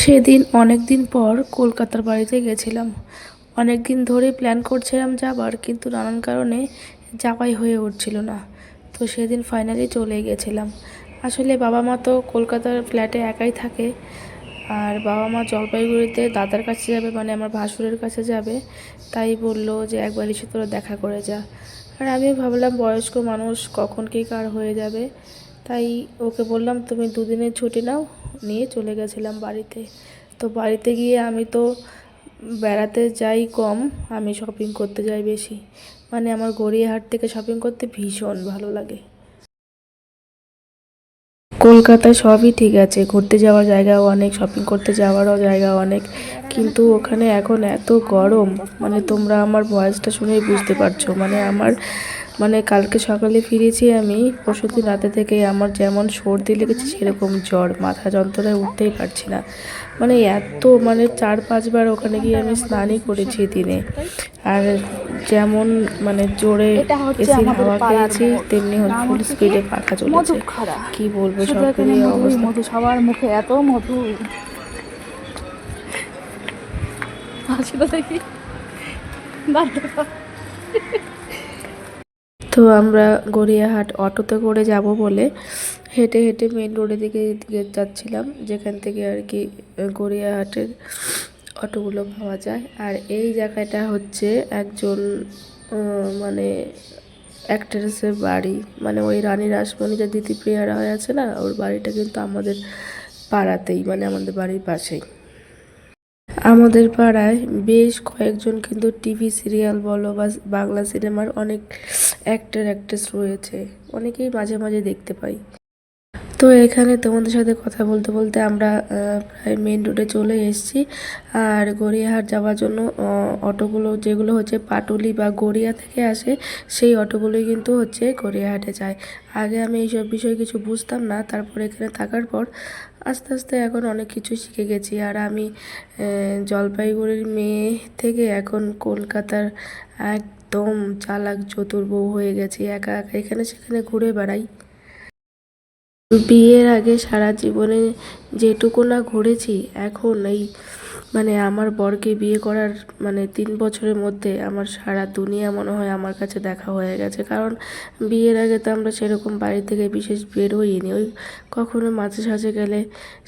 সেদিন অনেক দিন পর কলকাতার বাড়িতে গেছিলাম। অনেক দিন ধরে প্ল্যান করছিলাম যাবার, কিন্তু নানান কারণে যাওয়াই হয়ে উঠছিল না। তো সেদিন ফাইনালি চলে গেছিলাম। আসলে বাবা মা তো কলকাতার ফ্ল্যাটে একাই থাকে, আর বাবা মা জলপাইগুড়িতে দাদার কাছে যাবে মানে আমার ভাসুরের কাছে যাবে, তাই বলল যে একবার এসে তোরা দেখা করে যা। আর আমি ভাবলাম বয়স্ক মানুষ কখন কি কার হয়ে যাবে, তাই ওকে বললাম, তুমি দুদিনের ছুটি নাও নিয়ে চলে গেছিলাম বাড়িতে। তো বাড়িতে গিয়ে আমি তো বেড়াতে যাই কম, আমি শপিং করতে যাই বেশি। মানে আমার গড়িয়াহাট থেকে শপিং করতে ভীষণ ভালো লাগে। কলকাতায় সবই ঠিক আছে, ঘুরতে যাওয়ার জায়গাও অনেক শপিং করতে যাওয়ারও জায়গা অনেক। কিন্তু ওখানে এখন এত গরম মানে তোমরা আমার ভয়েসটা শুনেই বুঝতে পারছ। মানে আমার মানে কালকে সকালে ফিরেছি আমি পরশুদিন রাতে থেকে আমার যেমন সর্দি লেগেছে সেরকম জ্বর মাথা যন্ত্রণায় উঠতেই পারছি না। মানে এত মানে চার পাঁচবার ওখানে গিয়ে আমি স্নানই করেছি দিনে। আর যেমন মানে জোরে এসির হাওয়া খেয়েছি তেমনি ফুল স্পিডে পাখা চলেছে। কি বলব সব মিলিয়ে অবস্থা। সবার মুখে এত মধু। দেখি। তো আমরা গড়িয়াহাট অটোতে করে যাব বলে হেঁটে হেঁটে মেন রোডের দিকে যাচ্ছিলাম, যেখান থেকে আর কি গড়িয়াহাটের অটোগুলো পাওয়া যায়। আর এই জায়গাটা হচ্ছে একজন মানে অ্যাক্ট্রেসের বাড়ি। মানে ওই রানী রাসমণি যে দিতি প্রিয়া রায় আছে না, ওর বাড়িটা কিন্তু আমাদের পাড়াতেই মানে আমাদের বাড়ির পাশেই। আমাদের পাড়ায় বেশ কয়েকজন কিন্তু টিভি সিরিয়াল বলো বা বাংলা সিনেমার অনেক অ্যাক্টর অ্যাক্ট্রেস রয়েছে। অনেকেই মাঝে মাঝে দেখতে পাই। তো এখানে তোমাদের সাথে কথা বলতে বলতে আমরা প্রায় মেন রোডে চলে এসেছি। আর গড়িয়াহাট যাওয়ার জন্য অটোগুলো যেগুলো হচ্ছে পাটুলি বা গড়িয়া থেকে আসে, সেই অটোগুলোই কিন্তু হচ্ছে গড়িয়াহাটে যায়। আগে আমি এইসব বিষয়ে কিছু বুঝতাম না, তারপর এখানে থাকার পর আস্তে আস্তে এখন অনেক কিছু শিখে গেছি। আর আমি জলপাইগুড়ির মেয়ে থেকে এখন কলকাতার একদম চালাক চতুর বউ হয়ে গেছি। একা একা এখানে সেখানে ঘুরে বেড়াই। বিয়ের আগে সারা জীবনে যেটুকু না ঘুরেছি, এখন এই মানে আমার বরকে বিয়ে করার মানে তিন বছরের মধ্যে আমার সারা দুনিয়া মনে হয় আমার কাছে দেখা হয়ে গেছে। কারণ বিয়ের আগে তো আমরা সেরকম বাড়ি থেকে বিশেষ বেরোইনি ওই কখনো মাঝে সাঝে গেলে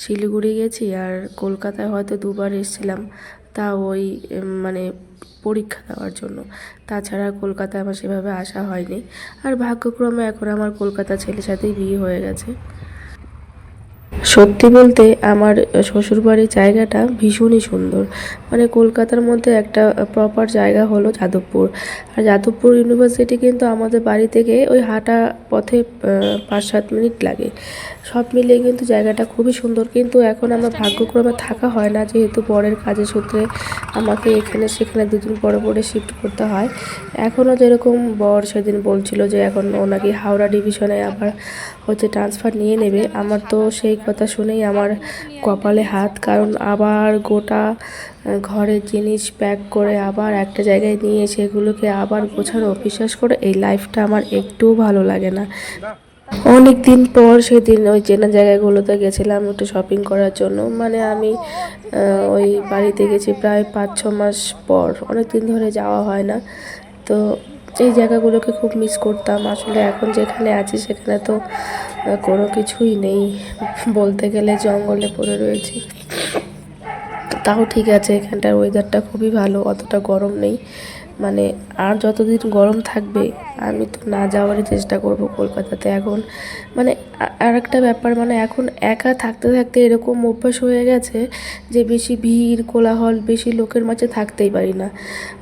শিলিগুড়ি গেছি আর কলকাতায় হয়তো দুবার এসেছিলাম তা ওই মানে পরীক্ষা দেওয়ার জন্য। তাছাড়া কলকাতায় আমার সেভাবে আসা হয়নি। আর ভাগ্যক্রমে এখন আমার কলকাতা ছেলের সাথেই বিয়ে হয়ে গেছে। সত্যি বলতে আমার শ্বশুরবাড়ির জায়গাটা ভীষণই সুন্দর। মানে কলকাতার মধ্যে একটা প্রপার জায়গা হলো যাদবপুর। আর যাদবপুর ইউনিভার্সিটি কিন্তু আমাদের বাড়ি থেকে ওই হাঁটা পথে পাঁচ সাত মিনিট লাগে। সব মিলিয়ে কিন্তু জায়গাটা খুবই সুন্দর। কিন্তু এখন আমার ভাগ্যক্রমে থাকা হয় না। যেহেতু বরের কাজের সূত্রে আমাকে এখানে সেখানে দুদিন পরে পরে শিফট করতে হয়। এখনও যেরকম বর সেদিন বলছিল যে এখন ও নাকি হাওড়া ডিভিশনে আবার হচ্ছে ট্রান্সফার নিয়ে নেবে। আমার তো সেই কথা শুনেই আমার কপালে হাত, কারণ আবার গোটা ঘরের জিনিস প্যাক করে আবার একটা জায়গায় নিয়ে সেগুলোকে আবার গোছানো বিশ্বাস করে এই লাইফটা আমার একটুও ভালো লাগে না। অনেক দিন পর সেদিন ওই চেনা জায়গাগুলোতে গেছিলাম একটু শপিং করার জন্য। মানে আমি ওই বাড়িতে গেছি প্রায় পাঁচ, ছ মাস পর। অনেক দিন ধরে যাওয়া হয় না। তো এই জায়গাগুলোকে খুব মিস করতাম। আসলে এখন যেখানে আছি সেখানে তো কোনো কিছুই নেই। বলতে গেলে জঙ্গলে পড়ে রয়েছি। তাও ঠিক আছে, এখানটার ওয়েদারটা খুবই ভালো, অতটা গরম নেই। মানে আর যতদিন গরম থাকবে আমি তো না যাওয়ারই চেষ্টা করব কলকাতাতে এখন। মানে আর একটা ব্যাপার মানে এখন একা থাকতে থাকতে এরকম অভ্যাস হয়ে গেছে যে বেশি ভিড়, কোলাহল, বেশি লোকের মাঝে থাকতেই পারি না।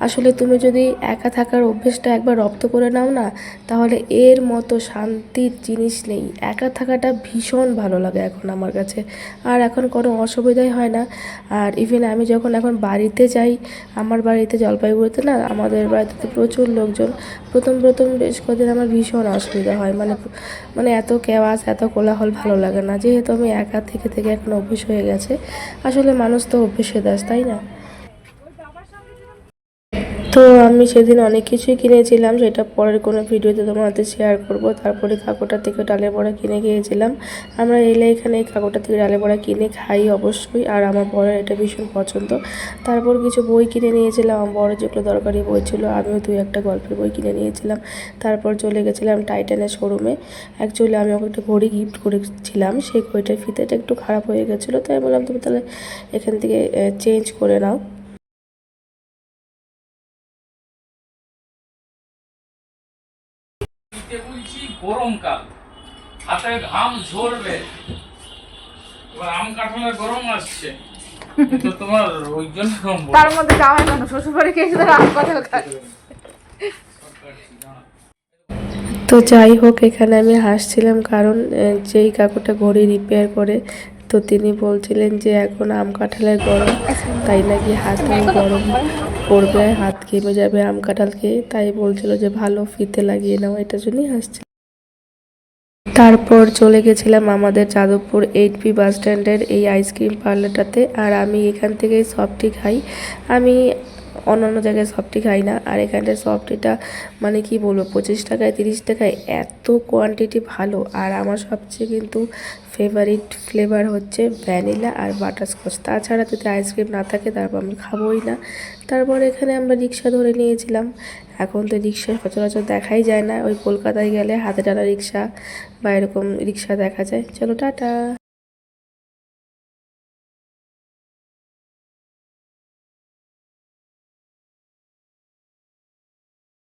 আসলে তুমি যদি একা থাকার অভ্যেসটা একবার রপ্ত করে নাও না, তাহলে এর মতো শান্তির জিনিস নেই। একা থাকাটা ভীষণ ভালো লাগে এখন আমার কাছে। আর এখন কোনো অসুবিধাই হয় না। আর ইভেন আমি যখন এখন বাড়িতে যাই, আমার বাড়িতে জলপাইগুড়িতে না, আমাদের বাড়িতে প্রচুর লোকজন, প্রথম প্রথম বেশ কদিন আমার ভীষণ অসুবিধা হয়। মানে মানে এত কেওয়াজ এত কোলাহল ভালো লাগে না। যেহেতু আমি একা থেকে থেকে এখন অভ্যেস হয়ে গেছে, আসলে মানুষ তো অভ্যেসে দাস তাই না? তো আমি সেদিন অনেক কিছুই কিনেছিলাম, সেটা পরের কোনো ভিডিওতে তোমার তোমাদের শেয়ার করব। তারপরে কাকুটা থেকে ডালে বড়া কিনে গিয়েছিলাম আমরা এলে এখানে কাকুটা থেকে ডালে বড়া কিনে খাই অবশ্যই, আর আমার বড়ের এটা ভীষণ পছন্দ। তারপর কিছু বই কিনে নিয়েছিলাম, আমার বড় যেগুলো দরকারি বই ছিল, আমিও দুই একটা গল্পের বই কিনে নিয়েছিলাম। তারপর চলে গেছিলাম টাইটানের শোরুমে। অ্যাকচুয়ালি আমি ওকে একটা ঘড়ি গিফট করেছিলাম, সেই ঘড়িটার ফিতেটা একটু খারাপ হয়ে গেছিল, তাই বললাম, তুমি তাহলে এখান থেকে চেঞ্জ করে নাও। শীতে বলছি গরমকাল হাতে ঘাম ঝরবে। এবার আম কাঁঠালের গরম আসছে। কিন্তু তোমার ওই জন্য তার মধ্যে জামাই মানুষ শ্বশুর বাড়ি খেয়েছে তারা আম কাঁঠাল খায়। তো যাই হোক এখানে আমি হাসছিলাম কারণ যেই কাকুটা ঘড়ি রিপেয়ার করে তো তিনি বলছিলেন যে এখন আম কাঁঠালের গরম তাই নাকি হাতে গরম। পড়বে, হাত ঘেমে যাবে, আম কাঁঠাল খেয়ে। তাই বলছিল যে, ভালো, ফিতে লাগিয়ে নাও। এটার জন্যই হাসছিল তারপর চলে গেছিলাম আমাদের যাদবপুর এইট পি বাস স্ট্যান্ডের এই আইসক্রিম পার্লারটাতে। আর আমি এখান থেকেই সফটি খাই। আমি অন্যান্য জায়গায় সফটি খাই না। আর এখানটায় সফটিটা মানে কি বলব, পঁচিশ টাকায়, তিরিশ টাকায় এত কোয়ান্টিটি ভালো। আর আমার সবচেয়ে কিন্তু ফেভারিট ফ্লেভার হচ্ছে ভ্যানিলা আর বাটারস্কচ তাছাড়া যদি আইসক্রিম না থাকে, তারপর আমি খাবোই না। তারপর এখানে আমরা রিক্সা ধরে নিয়েছিলাম। এখন তো রিক্সা সচরাচর দেখাই যায় না। ওই কলকাতায় গেলে হাতে টানা রিক্সা বা এরকম রিক্সা দেখা যায়। চলো, টাটা।